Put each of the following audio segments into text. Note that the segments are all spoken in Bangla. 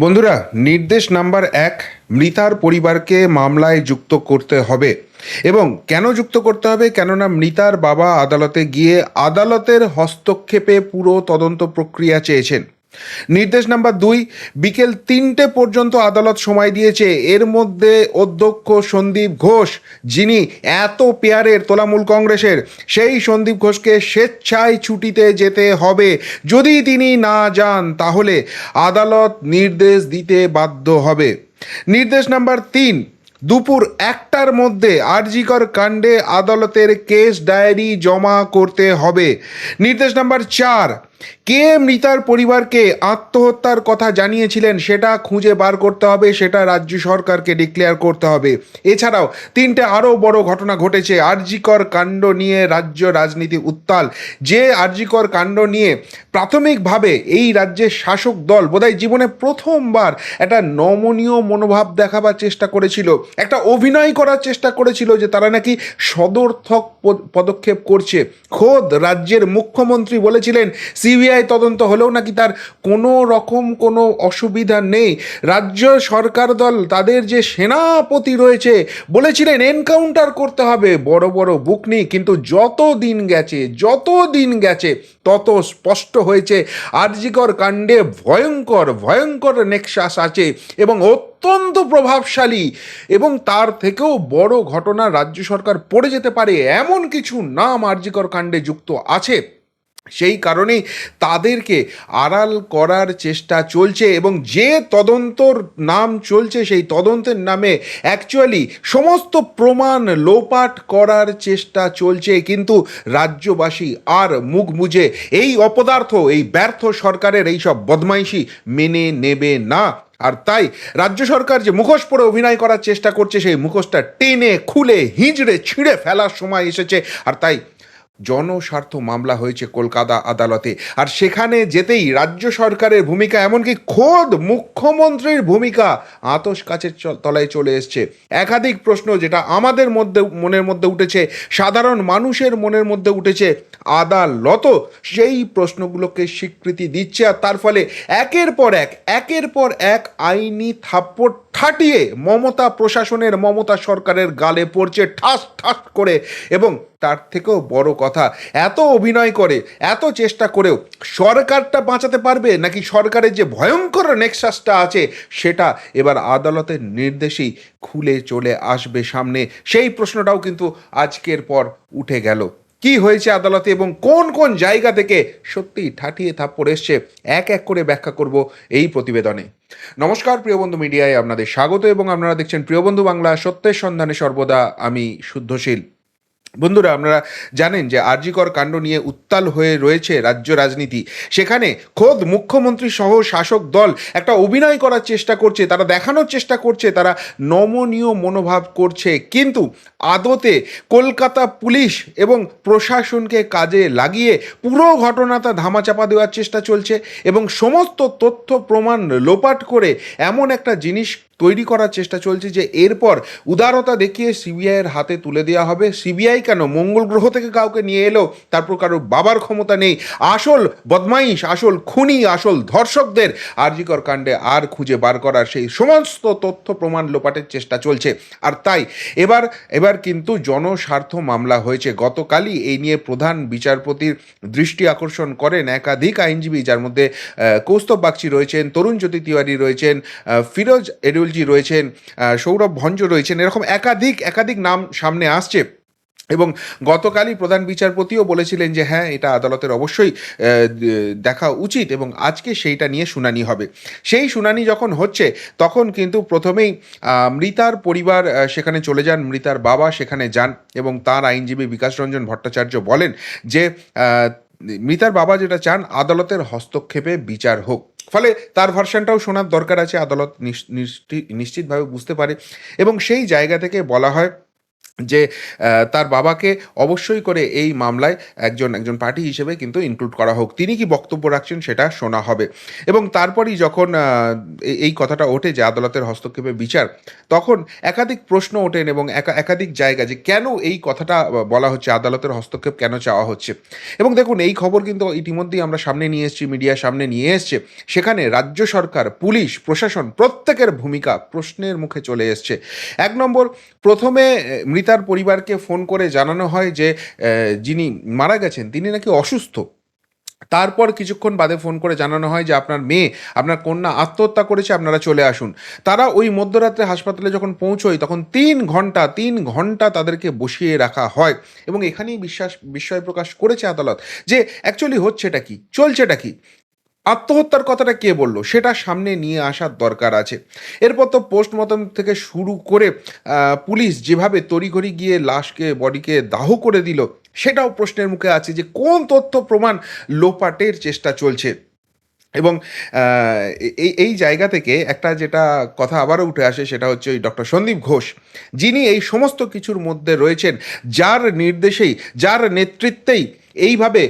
বন্ধুরা, নির্দেশ নাম্বার এক, মৃতার পরিবারকে মামলায় যুক্ত করতে হবে। এবং কেন যুক্ত করতে হবে? কেননা মৃতার বাবা আদালতে গিয়ে আদালতের হস্তক্ষেপে পুরো তদন্ত প্রক্রিয়া চেয়েছেন। নির্দেশ নাম্বার দুই, বিকেল তিনটে পর্যন্ত আদালত সময় দিয়েছে। এর মধ্যে অধ্যক্ষ সন্দীপ ঘোষ, যিনি এত পেয়ারের তোলামূল কংগ্রেসের, সেই সন্দীপ ঘোষকে স্বেচ্ছায় ছুটিতে যেতে হবে। যদি তিনি না যান, তাহলে আদালত নির্দেশ দিতে বাধ্য হবে। নির্দেশ নাম্বার তিন, দুপুর একটার মধ্যে আরজিকর কাণ্ডে আদালতের কেস ডায়েরি জমা করতে হবে। নির্দেশ নাম্বার চার কে মৃতার পরিবারকে আত্মহত্যার কথা জানিয়েছিলেন সেটা খুঁজে বার করতে হবে, সেটা রাজ্য সরকারকে ডিক্লেয়ার করতে হবে। এছাড়াও তিনটে আরও বড় ঘটনা ঘটেছে, আরজিকর কাণ্ড নিয়ে রাজ্য রাজনীতি উত্তাল। যে আরজিকর কাণ্ড নিয়ে প্রাথমিকভাবে এই রাজ্যের শাসক দল বোধহয় জীবনে প্রথমবার একটা নমনীয় মনোভাব দেখাবার চেষ্টা করেছিল, একটা অভিনয় করার চেষ্টা করেছিল যে তারা নাকি সদর্থক পদক্ষেপ করছে। খোদ রাজ্যের মুখ্যমন্ত্রী বলেছিলেন সিবিআই তদন্ত হলেও নাকি তার কোনো রকম কোনো অসুবিধা নেই। রাজ্য সরকার দল তাদের যে সেনাপতি রয়েছে বলেছিলেন, এনকাউন্টার করতে হবে বড় বড় বুক নিয়ে। কিন্তু যত দিন গেছে, যত দিন গেছে, তত স্পষ্ট হয়েছে, আরজিকর কাণ্ডে ভয়ঙ্কর ভয়ঙ্কর নেক্সাস আছে এবং অত্যন্ত প্রভাবশালী এবং তার থেকেও বড় ঘটনা রাজ্য সরকার পড়ে যেতে পারে, এমন কিছু নাম আরজিকর কাণ্ডে যুক্ত আছে। সেই কারণেই তাদেরকে আড়াল করার চেষ্টা চলছে এবং যে তদন্তর নাম চলছে সেই তদন্তের নামে অ্যাকচুয়ালি সমস্ত প্রমাণ লোপাট করার চেষ্টা চলছে। কিন্তু রাজ্যবাসী আর মুখ বুঝে এই অপদার্থ, এই ব্যর্থ সরকারের এই সব বদমাইশি মেনে নেবে না। আর তাই রাজ্য সরকার যে মুখোশ পরে অভিনয় করার চেষ্টা করছে, সেই মুখোশটা টেনে খুলে, হিঁচড়ে, ছিঁড়ে ফেলার সময় এসেছে। আর তাই জনস্বার্থ মামলা হয়েছে কলকাতা আদালতে। আর সেখানে যেতেই রাজ্য সরকারের ভূমিকা, এমনকি খোদ মুখ্যমন্ত্রীর ভূমিকা আতস কাছের তলায় চলে এসছে। একাধিক প্রশ্ন যেটা আমাদের মধ্যে, মনের মধ্যে উঠেছে, সাধারণ মানুষের মনের মধ্যে উঠেছে, আদালত সেই প্রশ্নগুলোকে স্বীকৃতি দিচ্ছে, আর তার ফলে একের পর এক, একের পর এক আইনি থাপ্পড় ঠাটিয়ে মমতা প্রশাসনের, মমতা সরকারের গালে পড়ছে ঠাস ঠাস করে। এবং তার থেকেও বড় কথা। এত অভিনয় করে, এত চেষ্টা করেও সরকারটা বাঁচাতে পারবে নাকি সরকারের যে ভয়ঙ্কর নেক্সাসটা আছে সেটা এবার আদালতের নির্দেশেই খুলে চলে আসবে সামনে। সেই প্রশ্নটাও কিন্তু আজকের পর উঠে গেল। কি হয়েছে আদালতে এবং কোন কোন জায়গা থেকে সত্যি ঠাটিয়ে থাপ্পড় এসছে, এক এক করে ব্যাখ্যা করব এই প্রতিবেদনে। নমস্কার, প্রিয় বন্ধু মিডিয়ায় আপনাদের স্বাগত এবং আপনারা দেখছেন প্রিয় বন্ধু বাংলা সত্যের সন্ধানে সর্বদা, আমি শুদ্ধশীল। বন্ধুরা, আপনারা জানেন যে আরজিকর কাণ্ড নিয়ে উত্তাল হয়ে রয়েছে রাজ্য রাজনীতি। সেখানে খোদ মুখ্যমন্ত্রী সহ শাসক দল একটা অভিনয় করার চেষ্টা করছে, তারা দেখানোর চেষ্টা করছে, তারা নমনীয় মনোভাব করছে। কিন্তু আদতে কলকাতা পুলিশ এবং প্রশাসনকে কাজে লাগিয়ে পুরো ঘটনাটা ধামাচাপা দেওয়ার চেষ্টা চলছে এবং সমস্ত তথ্য প্রমাণ লোপাট করে এমন একটা জিনিস তৈরি করার চেষ্টা চলছে যে এরপর উদারতা দেখিয়ে সিবিআইয়ের হাতে তুলে দেওয়া হবে। সিবিআই কেন মঙ্গল গ্রহ থেকে কাউকে নিয়ে এলো? তারপর কারোর বাবার ক্ষমতা নেই। আসল বদমাইশ, আসল খুনি, আসল ধর্ষকদের আরজিকর কাণ্ডে আর খুঁজে বার করার সেই সমস্ত তথ্য প্রমাণ লোপাটের চেষ্টা চলছে। আর তাই এবার এবার কিন্তু জনস্বার্থ মামলা হয়েছে। গতকালই এই নিয়ে প্রধান বিচারপতির দৃষ্টি আকর্ষণ করেন একাধিক আইনজীবী, যার মধ্যে কৌস্তব বাগচি রয়েছেন, তরুণ জ্যোতি তিওয়ারি রয়েছেন ফিরোজ ফিরোজ এডুলজি রয়েছেন সৌরভ ভঞ্জ রয়েছেন, এরকম একাধিক একাধিক নাম সামনে আসছে। এবং গতকালই প্রধান বিচারপতিও বলেছিলেন যে হ্যাঁ এটা আদালতের অবশ্যই দেখা উচিত এবং আজকে সেইটা নিয়ে শুনানি হবে। সেই শুনানি যখন হচ্ছে, তখন কিন্তু প্রথমেই মৃতার পরিবার সেখানে চলে যান, মৃতার বাবা সেখানে যান এবং তার আইনজীবী বিকাশ রঞ্জন ভট্টাচার্য বলেন যে মৃতার বাবা যেটা চান, আদালতের হস্তক্ষেপে বিচার হোক। ফলে তার ভার্সানটাও শোনার দরকার আছে, আদালত নিশ্চিতভাবে বুঝতে পারে। এবং সেই জায়গা থেকে বলা হয় যে তার বাবাকে অবশ্যই করে এই মামলায় একজন একজন পার্টি হিসেবে কিন্তু ইনক্লুড করা হোক। তিনি কি বক্তব্য রাখছেন সেটা শোনা হবে। এবং তারপরই যখন এই- কথাটা ওঠে যে আদালতের হস্তক্ষেপে বিচার তখন একাধিক প্রশ্ন ওঠেন এবং একা- একাধিক জায়গা যে কেন এই কথাটা বলা হচ্ছে আদালতের হস্তক্ষেপ কেন চাওয়া হচ্ছে। এবং দেখুন এই খবর কিন্তু ইতিমধ্যেই আমরা সামনে নিয়ে এসেছি মিডিয়ার সামনে নিয়ে এসছে। সেখানে রাজ্য সরকার পুলিশ প্রশাসন প্রত্যেকের ভূমিকা প্রশ্নের মুখে চলে এসছে। এক নম্বর প্রথমে আহ, মৃতার পরিবারকে ফোন করে জানানো হয় যে যিনি মারা গেছেন, তিনি নাকি অসুস্থ। তারপর কিছুক্ষণ বাদে ফোন করে জানানো হয় যে, আপনার মেয়ে, আপনার কন্যা আত্মহত্যা করেছে, আপনারা চলে আসুন। তারা ওই মধ্যরাত্রে হাসপাতালে যখন পৌঁছয়, তখন তিন ঘণ্টা তিন ঘণ্টা তাদেরকে বসিয়ে রাখা হয়। এবং এখানেই বিশ্বাস, বিস্ময় প্রকাশ করেছে আদালত যে অ্যাকচুয়ালি হচ্ছেটা কি? চলছেটা কি? আত্মহত্যার কথাটা কে বলল? সেটা সামনে নিয়ে আসার দরকার আছে। এরপর তো পোস্টমর্টম থেকে শুরু করে পুলিশ যেভাবে তড়িঘড়ি গিয়ে লাশকে, বডিকে দাহ করে দিল, সেটাও প্রশ্নের মুখে আছে যে কোন তথ্য প্রমাণ লোপাটের চেষ্টা চলছে। এবং এই এই জায়গা থেকে একটা যেটা কথা আবারও উঠে আসে, সেটা হচ্ছে ওই ডক্টর সন্দীপ ঘোষ। যিনি এই সমস্ত কিছুর মধ্যে রয়েছেন, যার নির্দেশেই, যার নেতৃত্বেই এইভাবে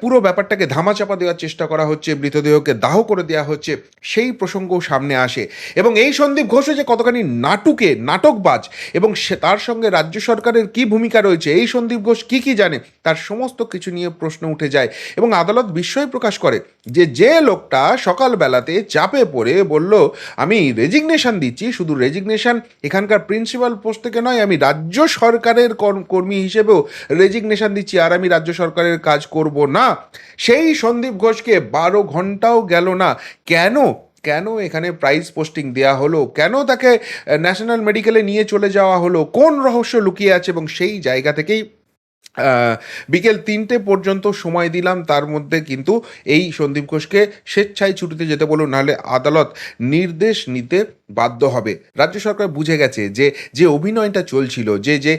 পুরো ব্যাপারটাকে ধামাচাপা দেওয়ার চেষ্টা করা হচ্ছে, মৃতদেহকে দাহ করে দেওয়া হচ্ছে, সেই প্রসঙ্গও সামনে আসে। এবং এই সন্দীপ ঘোষও যে কতখানি নাটুকে, নাটকবাজ, এবং সে তার সঙ্গে রাজ্য সরকারের কি ভূমিকা রয়েছে, এই সন্দীপ ঘোষ কি কি জানে, তার সমস্ত কিছু নিয়ে প্রশ্ন উঠে যায়। এবং আদালত বিস্ময় প্রকাশ করে যে যে লোকটা সকালবেলাতে চাপে পড়ে বলল, আমি রেজিগনেশন দিচ্ছি, শুধু রেজিগনেশন এখানকার প্রিন্সিপাল পোস্ট থেকে নয়, আমি রাজ্য সরকারের কর্মী হিসেবেও রেজিগনেশন দিচ্ছি, আর আমি রাজ্য সরকারের কাজ করব না। সেই সন্দীপ ঘোষকে বারো ঘন্টাও গেল না। কেন? কেন এখানে প্রাইজ পোস্টিং দেওয়া হলো? কেন তাকে ন্যাশনাল মেডিকেলে নিয়ে চলে যাওয়া হলো? কোন রহস্য লুকিয়ে আছে? এবং সেই জায়গা থেকেই বিকেল তিনটে পর্যন্ত সময় দিলাম। তার মধ্যে কিন্তু এই সন্দীপ ঘোষকে স্বেচ্ছায় ছুটিতে যেতে বলুন, নাহলে আদালত নির্দেশ নিতে বাধ্য হবে। রাজ্য সরকার বুঝে গেছে যে যে অভিনয়টা চলছিল, যে যে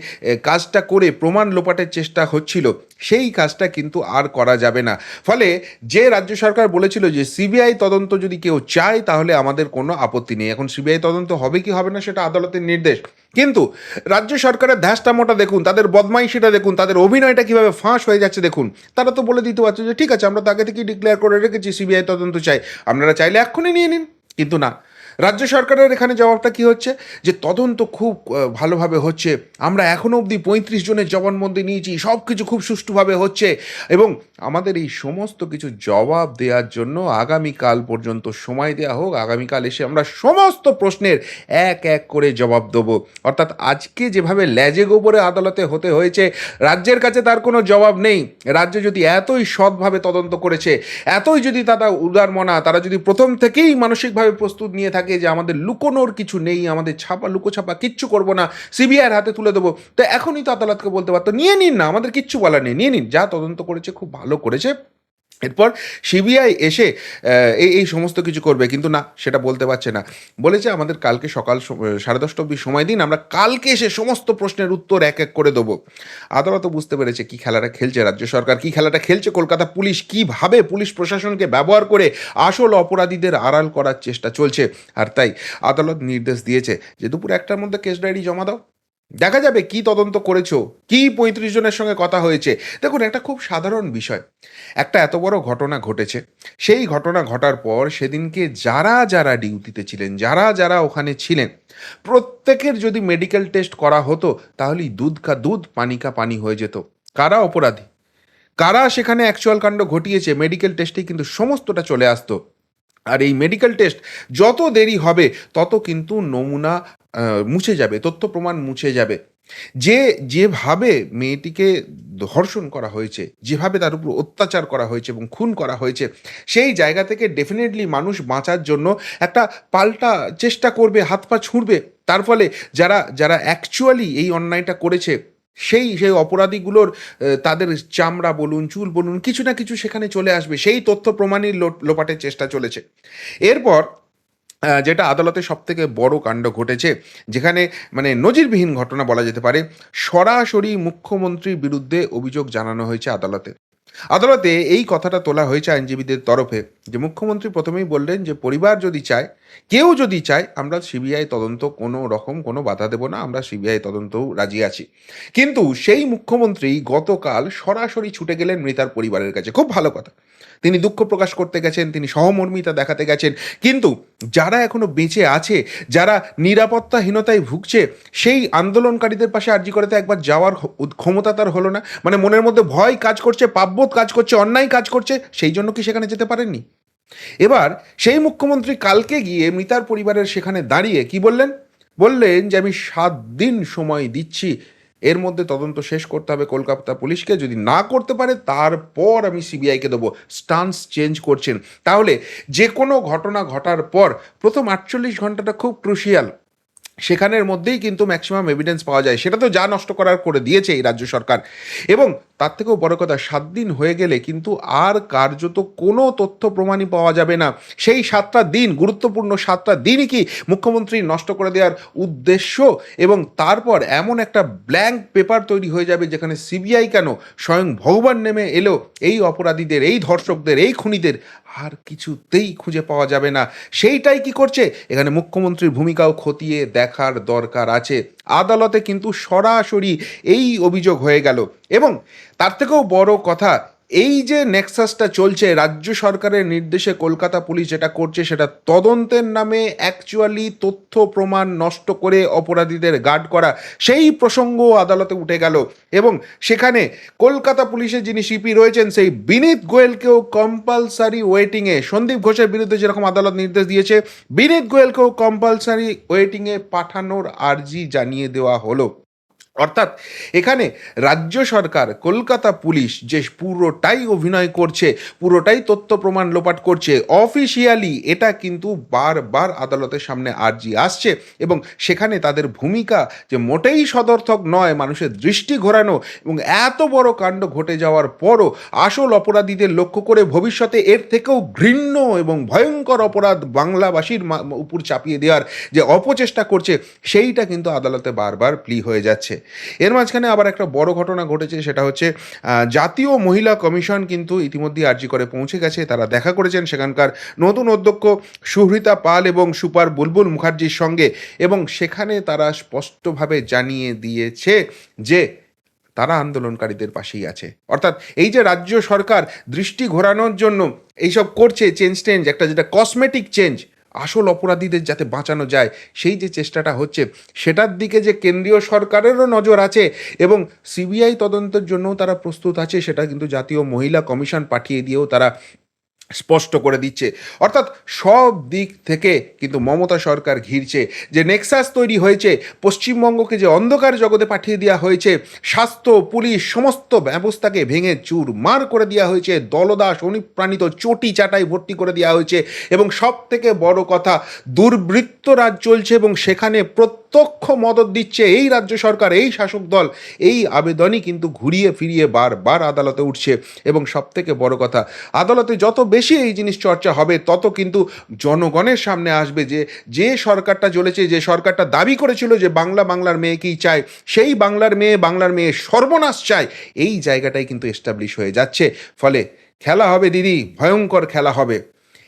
কাজটা করে প্রমাণ লোপাটের চেষ্টা হচ্ছিল, সেই কাজটা কিন্তু আর করা যাবে না। ফলে যে রাজ্য সরকার বলেছিল যে, সিবিআই তদন্ত যদি কেউ চায়, তাহলে আমাদের কোনো আপত্তি নেই। এখন সিবিআই তদন্ত হবে কি হবে না, সেটা আদালতের নির্দেশ। কিন্তু রাজ্য সরকারের ধ্যাসটা মোটা দেখুন, তাদের বদমাইশিটা দেখুন, তাদের অভিনয়টা কীভাবে ফাঁস হয়ে যাচ্ছে দেখুন, তারা তো বলে দিতে পারছে যে, ঠিক আছে, আমরা তো আগে থেকেই ডিক্লেয়ার করে রেখেছি, সিবিআই তদন্ত চাই। আপনারা চাইলে এক্ষুনি নিয়ে নিন। কিন্তু না রাজ্য সরকারের এখানে জবাবটা কি হচ্ছে? যে তদন্ত খুব ভালোভাবে হচ্ছে। আমরা এখনও অবধি পঁয়ত্রিশ জনের জবানবন্দি নিয়েছি সব কিছু খুব সুষ্ঠুভাবে হচ্ছে। এবং আমাদের এই সমস্ত কিছু জবাব দেওয়ার জন্য আগামীকাল পর্যন্ত সময় দেওয়া হোক। আগামীকাল এসে আমরা সমস্ত প্রশ্নের এক এক করে জবাব দেবো। অর্থাৎ আজকে যেভাবে ল্যাজে গোবরে আদালতে হতে হয়েছে, রাজ্যের কাছে তার কোনো জবাব নেই। রাজ্য যদি এতই সৎভাবে তদন্ত করেছে, এতই যদি তারা উদারমনা, তারা যদি প্রথম থেকেই মানসিকভাবে প্রস্তুত নিয়ে থাকে যে আমাদের লুকোনোর কিছু নেই, আমাদের ছাপা, লুকোছাপা কিচ্ছু করব না, সিবিআইয়ের হাতে তুলে দেবো। তো এখনই তো আদালতকে বলতে পারতো, নিয়ে নিন না, আমাদের কিচ্ছু বলার নেই, নিয়ে নিন। যা তদন্ত করেছে, খুব ভালো করেছে। এরপর সিবিআই এসে এই এই সমস্ত কিছু করবে, কিন্তু না, সেটা বলতে পারছে না। বলেছে, আমাদের কালকে সকাল সাড়ে দশটা অব্দি সময় দিন, আমরা কালকে এসে সমস্ত প্রশ্নের উত্তর এক এক করে দেবো। আদালত বুঝতে পেরেছে কি খেলাটা খেলছে রাজ্য সরকার, কি খেলাটা খেলছে কলকাতা পুলিশ, কীভাবে পুলিশ প্রশাসনকে ব্যবহার করে আসল অপরাধীদের আড়াল করার চেষ্টা চলছে। আর তাই আদালত নির্দেশ দিয়েছে যে, দুপুর একটার মধ্যে কেস ডায়েরি জমা দাও। দেখা যাবে কি তদন্ত করেছ? কি পঁয়ত্রিশ জনের সঙ্গে কথা হয়েছে? দেখুন, একটা খুব সাধারণ বিষয়। একটা এত বড় ঘটনা ঘটেছে। সেই ঘটনা ঘটার পর সেদিনকে যারা যারা ডিউটিতে ছিলেন, যারা যারা ওখানে ছিলেন, প্রত্যেকের যদি মেডিকেল টেস্ট করা হতো, তাহলেই দুধ কা দুধ, পানি কা পানি হয়ে যেত। কারা অপরাধী? কারা সেখানে অ্যাকচুয়াল কাণ্ড ঘটিয়েছে? মেডিকেল টেস্টে কিন্তু সমস্তটা চলে আসতো। আর এই মেডিকেল টেস্ট যত দেরি হবে, তত কিন্তু নমুনা মুছে যাবে তথ্য প্রমাণ মুছে যাবে। যে, যেভাবে মেয়েটিকে ধর্ষণ করা হয়েছে, যেভাবে তার উপর অত্যাচার করা হয়েছে এবং খুন করা হয়েছে, সেই জায়গা থেকে ডেফিনেটলি মানুষ বাঁচার জন্য একটা পাল্টা চেষ্টা করবে, হাত পা ছুঁড়বে। তার ফলে যারা যারা অ্যাকচুয়ালি এই অন্যায়টা করেছে, সেই সেই অপরাধীগুলোর তাদের চামড়া বলুন, চুল বলুন, কিছু না কিছু সেখানে চলে আসবে। সেই তথ্য প্রমাণই লো- লোপাটের চেষ্টা চলেছে। এরপর যেটা আদালতে সব থেকে বড় কাণ্ড ঘটেছে, যেখানে মানে নজিরবিহীন ঘটনা বলা যেতে পারে, সরাসরি মুখ্যমন্ত্রীর বিরুদ্ধে অভিযোগ জানানো হয়েছে আদালতে। আদালতে এই কথাটা তোলা হয়েছে আইনজীবীদের তরফে। যে মুখ্যমন্ত্রী প্রথমেই বললেন যে, পরিবার যদি চায়, কেউ যদি চায়, আমরা সিবিআই তদন্ত কোনো রকম কোনো বাধা দেব না, আমরা সিবিআই তদন্তও রাজি আছি। কিন্তু সেই মুখ্যমন্ত্রী গতকাল সরাসরি ছুটে গেলেন মৃতার পরিবারের কাছে। খুব ভালো কথা। তিনি দুঃখ প্রকাশ করতে গেছেন, তিনি সহমর্মিতা দেখাতে গেছেন। কিন্তু যারা এখনও বেঁচে আছে, যারা নিরাপত্তাহীনতায় ভুগছে, সেই আন্দোলনকারীদের পাশে আর্জি করেতে একবার যাওয়ার ক্ষমতা তার হলো না। মানে মনের মধ্যে ভয় কাজ করছে, পাপবোধ কাজ করছে, অন্যায় কাজ করছে, সেই জন্য কি সেখানে যেতে পারেননি? এবার সেই মুখ্যমন্ত্রী কালকে গিয়ে মৃতার পরিবারের সেখানে দাঁড়িয়ে কি বললেন? বললেন যে, আমি সাত দিন সময় দিচ্ছি। এর মধ্যে তদন্ত শেষ করতে হবে। কলকাতা পুলিশকে যদি না করতে পারে, তারপর আমি সিবিআইকে দেবো। স্টান্স চেঞ্জ করছেন। তাহলে যে কোনো ঘটনা ঘটার পর প্রথম আটচল্লিশ ঘন্টাটা খুব ক্রুশিয়াল। সেখানের মধ্যেই কিন্তু ম্যাক্সিমাম এভিডেন্স পাওয়া যায়। সেটা তো যা নষ্ট করার করে দিয়েছে এই রাজ্য সরকার। এবং তার থেকেও বড় কথা, সাত দিন হয়ে গেলে কিন্তু আর কার্যত কোনো তথ্য প্রমাণই পাওয়া যাবে না। সেই সাতটা দিন, গুরুত্বপূর্ণ সাতটা দিনই কি মুখ্যমন্ত্রী নষ্ট করে দেওয়ার উদ্দেশ্য? এবং তারপর এমন একটা ব্ল্যাঙ্ক পেপার তৈরি হয়ে যাবে যেখানে সিবিআই কেন স্বয়ং ভগবান নেমে এলো? এই অপরাধীদের, এই ধর্ষকদের, এই খুনিদের আর কিছুতেই খুঁজে পাওয়া যাবে না। সেইটাই কি করছে? এখানে মুখ্যমন্ত্রীর ভূমিকাও খতিয়ে দেখার দরকার আছে। আদালতে কিন্তু সরাসরি এই অভিযোগ হয়ে গেল। এবং তার থেকেও বড় কথা এই যে নেক্সাসটা চলছে, রাজ্য সরকারের নির্দেশে কলকাতা পুলিশ যেটা করছে, সেটা তদন্তের নামে অ্যাকচুয়ালি তথ্য প্রমাণ নষ্ট করে অপরাধীদের গার্ড করা, সেই প্রসঙ্গ আদালতে উঠে গেল। এবং সেখানে কলকাতা পুলিশের যিনি সিপি রয়েছেন, সেই বিনীত গোয়েলকেও কম্পালসারি ওয়েটিংয়ে সন্দীপ ঘোষের বিরুদ্ধে যেরকম আদালত নির্দেশ দিয়েছে, বিনীত গোয়েলকেও কম্পালসারি ওয়েটিংয়ে পাঠানোর আর্জি জানিয়ে দেওয়া হলো। অর্থাৎ এখানে রাজ্য সরকার, কলকাতা পুলিশ যে পুরোটাই অভিনয় করছে, পুরোটাই তথ্য প্রমাণ লোপাট করছে, অফিসিয়ালি এটা কিন্তু বারবার আদালতের সামনে আর্জি আসছে এবং সেখানে তাদের ভূমিকা যে মোটেই সদর্থক নয়, মানুষের দৃষ্টি ঘোরানো এবং এত বড় কাণ্ড ঘটে যাওয়ার পরও আসল অপরাধীদের লক্ষ্য করে ভবিষ্যতে এর থেকেও ঘৃণ্য এবং ভয়ঙ্কর অপরাধ বাংলাবাসীর উপর চাপিয়ে দেওয়ার যে অপচেষ্টা করছে, সেইটা কিন্তু আদালতে বারবার প্লি হয়ে যাচ্ছে। এর মাঝখানে আবার একটা বড় ঘটনা ঘটেছে, সেটা হচ্ছে জাতীয় মহিলা কমিশন কিন্তু ইতিমধ্যে আর্জি করে পৌঁছে গেছে। তারা দেখা করেছেন সেখানকার নতুন অধ্যক্ষ সুহৃতা পাল এবং সুপার বুলবুল মুখার্জির সঙ্গে এবং সেখানে তারা স্পষ্টভাবে জানিয়ে দিয়েছে যে তারা আন্দোলনকারীদের পাশেই আছে। অর্থাৎ এই যে রাজ্য সরকার দৃষ্টি ঘোরানোর জন্য এইসব করছে চেঞ্জ টেঞ্জ একটা যেটা কসমেটিক চেঞ্জ আসল অপরাধীদের যাতে বাঁচানো যায়, সেই যে চেষ্টাটা হচ্ছে, সেটার দিকে যে কেন্দ্রীয় সরকারেরও নজর আছে এবং সিবিআই তদন্তের জন্যও তারা প্রস্তুত আছে, সেটা কিন্তু জাতীয় মহিলা কমিশন পাঠিয়ে দিয়েও তারা স্পষ্ট করে দিচ্ছে। অর্থাৎ সব দিক থেকে কিন্তু মমতা সরকার ঘিরছে যে নেক্সাস তৈরি হয়েছে, পশ্চিমবঙ্গকে যে অন্ধকার জগতে পাঠিয়ে দেওয়া হয়েছে, স্বাস্থ্য, পুলিশ সমস্ত ব্যবস্থাকে ভেঙে চুর মার করে দেওয়া হয়েছে, দলদাস, অনুপ্রাণিত, চটি চাটাই ভর্তি করে দেওয়া হয়েছে এবং সব থেকে বড় কথা, দুর্বৃত্ত রাজ চলছে এবং সেখানে প্রত্যক্ষ মদত দিচ্ছে এই রাজ্য সরকার, এই শাসক দল। এই আবেদনই কিন্তু ঘুরিয়ে ফিরিয়ে বারবার আদালতে উঠছে এবং সব থেকে বড় কথা, আদালতে যত বেশি এই জিনিস চর্চা হবে, তত কিন্তু জনগণের সামনে আসবে যে যে সরকারটা চলেছে যে সরকারটা দাবি করেছিল যে বাংলা বাংলার মেয়েকেই চায়, সেই বাংলার মেয়ে বাংলার মেয়ে সর্বনাশ চায়, এই জায়গাটাই কিন্তু এস্টাবলিশ হয়ে যাচ্ছে। ফলে খেলা হবে দিদি, ভয়ঙ্কর খেলা হবে।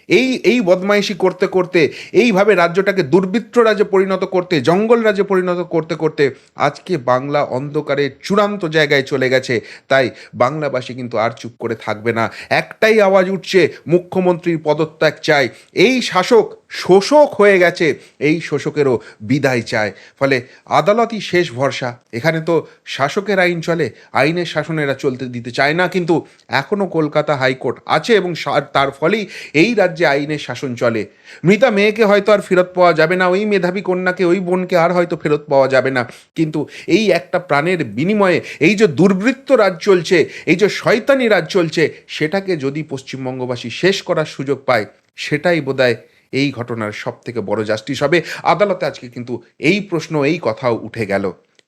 এই এই বদমাইশি করতে করতে, এইভাবে রাজ্যটাকে দুর্বৃত্ত রাজ্যে পরিণত করতে, জঙ্গল রাজ্যে পরিণত করতে করতে আজকে বাংলা অন্ধকারে চূড়ান্ত জায়গায় চলে গেছে। তাই বাংলাবাসী কিন্তু আর চুপ করে থাকবে না। একটাই আওয়াজ উঠছে, মুখ্যমন্ত্রীর পদত্যাগ চাই। এই শাসক শোষক হয়ে গেছে, এই শোষকেরও বিদায় চায় ফলে আদালতই শেষ ভরসা। এখানে তো শাসকের আইন চলে, আইনের শাসনেরা চলতে দিতে চায় না, কিন্তু এখনও কলকাতা হাইকোর্ট আছে এবং তার ফলেই এই রাজ্যে আইনের শাসন চলে। মৃতা মেয়েকে হয়তো আর ফেরত পাওয়া যাবে না, ওই মেধাবী কন্যাকে, ওই বোনকে আর হয়তো ফেরত পাওয়া যাবে না। কিন্তু এই একটা প্রাণের বিনিময়ে এই যে দুর্বৃত্ত রাজ চলছে, এই যে শয়তানি রাজ চলছে, সেটাকে যদি পশ্চিমবঙ্গবাসী শেষ করার সুযোগ পায়, সেটাই বোধহয় এই ঘটনার সব থেকে বড় জাস্টিস হবে। আদালতে আজকে কিন্তু এই প্রশ্ন, এই কথাও উঠে গেল।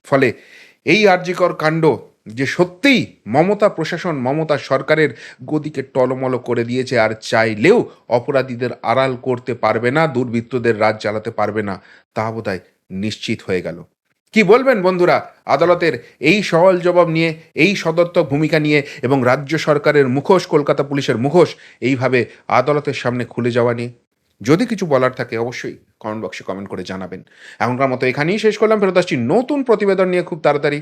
ফলে এই আর্যিকর কাণ্ড যে সত্যিই মমতা প্রশাসন, মমতা সরকারের গদিকে টলমল করে দিয়েছে আর চাইলেও অপরাধীদের আড়াল করতে পারবে না, দুর্বৃত্তদের রাজ চালাতে পারবে না, তা বোধহয় নিশ্চিত হয়ে গেল। কি বলবেন বন্ধুরা, আদালতের এই সওয়াল জবাব নিয়ে, এই সদর্থক ভূমিকা নিয়ে এবং রাজ্য সরকারের মুখোশ, কলকাতা পুলিশের মুখোশ, এইভাবে আদালতের সামনে খুলে যাওয়া নিয়ে? যদি কিছু বলার থাকে অবশ্যই কমেন্ট বক্সে কমেন্ট করে জানাবেন। এখনকার মতো এখানেই শেষ করলাম, ফেরত আসছি নতুন প্রতিবেদন নিয়ে খুব তাড়াতাড়ি।